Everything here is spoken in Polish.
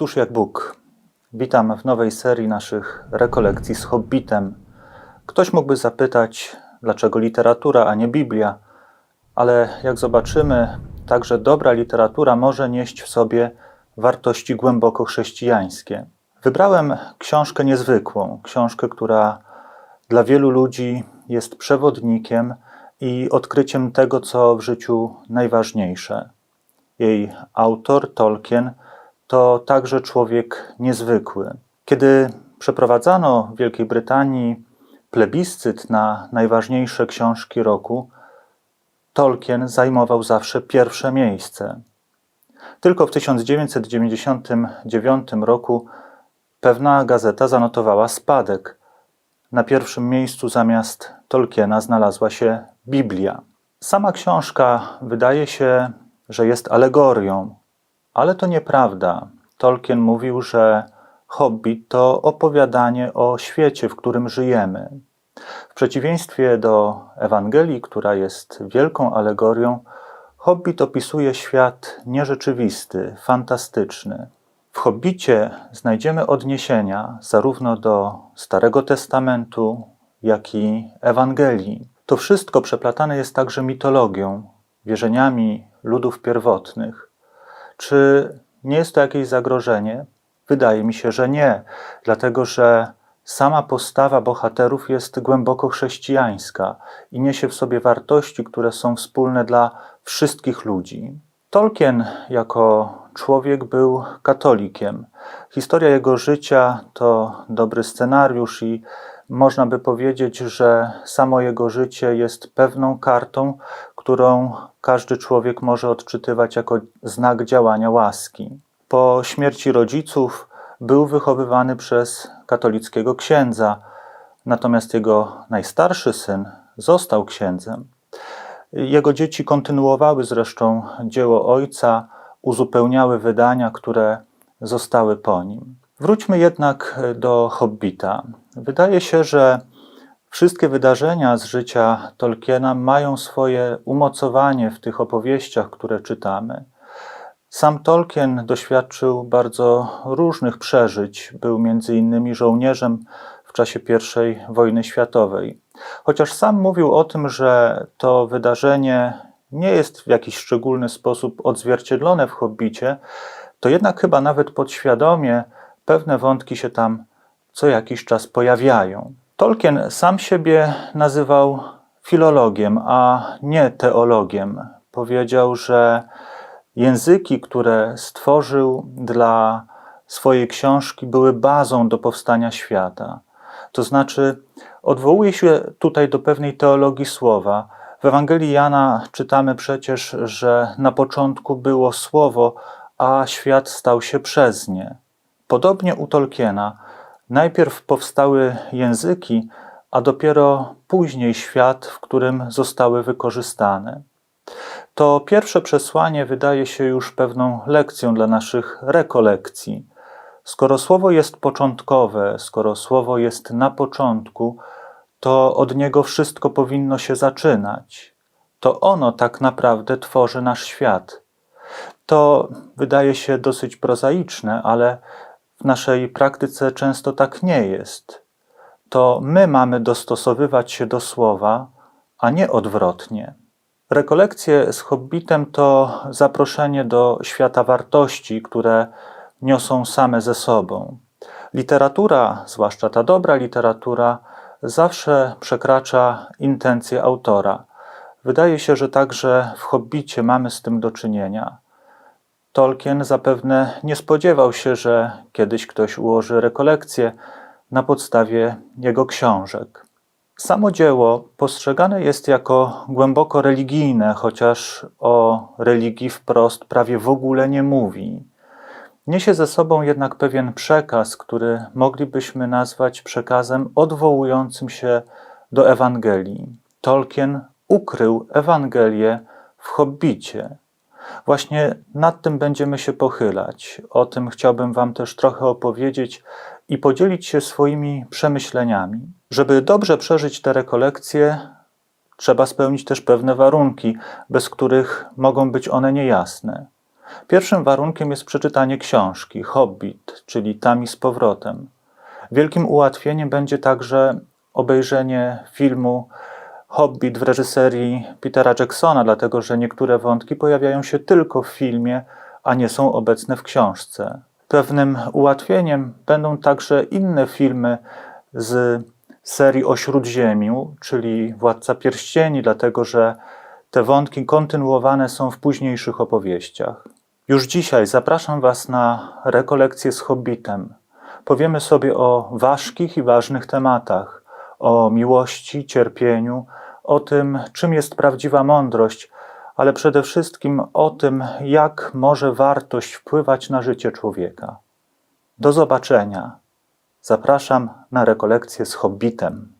Któż jak Bóg? Witam w nowej serii naszych rekolekcji z Hobbitem. Ktoś mógłby zapytać, dlaczego literatura, a nie Biblia, ale jak zobaczymy, także dobra literatura może nieść w sobie wartości głęboko chrześcijańskie. Wybrałem książkę niezwykłą, książkę, która dla wielu ludzi jest przewodnikiem i odkryciem tego, co w życiu najważniejsze. Jej autor, Tolkien, to także człowiek niezwykły. Kiedy przeprowadzano w Wielkiej Brytanii plebiscyt na najważniejsze książki roku, Tolkien zajmował zawsze pierwsze miejsce. Tylko w 1999 roku pewna gazeta zanotowała spadek. Na pierwszym miejscu zamiast Tolkiena znalazła się Biblia. Sama książka wydaje się, że jest alegorią, ale to nieprawda. Tolkien mówił, że Hobbit to opowiadanie o świecie, w którym żyjemy. W przeciwieństwie do Ewangelii, która jest wielką alegorią, Hobbit opisuje świat nierzeczywisty, fantastyczny. W Hobbicie znajdziemy odniesienia zarówno do Starego Testamentu, jak i Ewangelii. To wszystko przeplatane jest także mitologią, wierzeniami ludów pierwotnych. Czy nie jest to jakieś zagrożenie? Wydaje mi się, że nie, dlatego że sama postawa bohaterów jest głęboko chrześcijańska i niesie w sobie wartości, które są wspólne dla wszystkich ludzi. Tolkien jako człowiek był katolikiem. Historia jego życia to dobry scenariusz i można by powiedzieć, że samo jego życie jest pewną kartą, którą każdy człowiek może odczytywać jako znak działania łaski. Po śmierci rodziców był wychowywany przez katolickiego księdza, natomiast jego najstarszy syn został księdzem. Jego dzieci kontynuowały zresztą dzieło ojca, uzupełniały wydania, które zostały po nim. Wróćmy jednak do Hobbita. Wydaje się, że wszystkie wydarzenia z życia Tolkiena mają swoje umocowanie w tych opowieściach, które czytamy. Sam Tolkien doświadczył bardzo różnych przeżyć. Był między innymi żołnierzem w czasie I wojny światowej. Chociaż sam mówił o tym, że to wydarzenie nie jest w jakiś szczególny sposób odzwierciedlone w Hobbicie, to jednak chyba nawet podświadomie pewne wątki się tam co jakiś czas pojawiają. Tolkien sam siebie nazywał filologiem, a nie teologiem. Powiedział, że języki, które stworzył dla swojej książki, były bazą do powstania świata. To znaczy, odwołuje się tutaj do pewnej teologii słowa. W Ewangelii Jana czytamy przecież, że na początku było słowo, a świat stał się przez nie. Podobnie u Tolkiena, najpierw powstały języki, a dopiero później świat, w którym zostały wykorzystane. To pierwsze przesłanie wydaje się już pewną lekcją dla naszych rekolekcji. Skoro słowo jest początkowe, skoro słowo jest na początku, to od niego wszystko powinno się zaczynać. To ono tak naprawdę tworzy nasz świat. To wydaje się dosyć prozaiczne, ale w naszej praktyce często tak nie jest. To my mamy dostosowywać się do słowa, a nie odwrotnie. Rekolekcje z Hobbitem to zaproszenie do świata wartości, które niosą same ze sobą. Literatura, zwłaszcza ta dobra literatura, zawsze przekracza intencje autora. Wydaje się, że także w Hobbicie mamy z tym do czynienia. Tolkien zapewne nie spodziewał się, że kiedyś ktoś ułoży rekolekcję na podstawie jego książek. Samo dzieło postrzegane jest jako głęboko religijne, chociaż o religii wprost prawie w ogóle nie mówi. Niesie ze sobą jednak pewien przekaz, który moglibyśmy nazwać przekazem odwołującym się do Ewangelii. Tolkien ukrył Ewangelię w Hobbicie. Właśnie nad tym będziemy się pochylać. O tym chciałbym Wam też trochę opowiedzieć i podzielić się swoimi przemyśleniami. Żeby dobrze przeżyć te rekolekcje, trzeba spełnić też pewne warunki, bez których mogą być one niejasne. Pierwszym warunkiem jest przeczytanie książki Hobbit, czyli Tam i z powrotem. Wielkim ułatwieniem będzie także obejrzenie filmu Hobbit w reżyserii Petera Jacksona, dlatego że niektóre wątki pojawiają się tylko w filmie, a nie są obecne w książce. Pewnym ułatwieniem będą także inne filmy z serii o Śródziemiu, czyli Władca Pierścieni, dlatego że te wątki kontynuowane są w późniejszych opowieściach. Już dzisiaj zapraszam Was na rekolekcję z Hobbitem. Powiemy sobie o ważkich i ważnych tematach, o miłości, cierpieniu, o tym, czym jest prawdziwa mądrość, ale przede wszystkim o tym, jak może wartość wpływać na życie człowieka. Do zobaczenia. Zapraszam na rekolekcję z Hobbitem.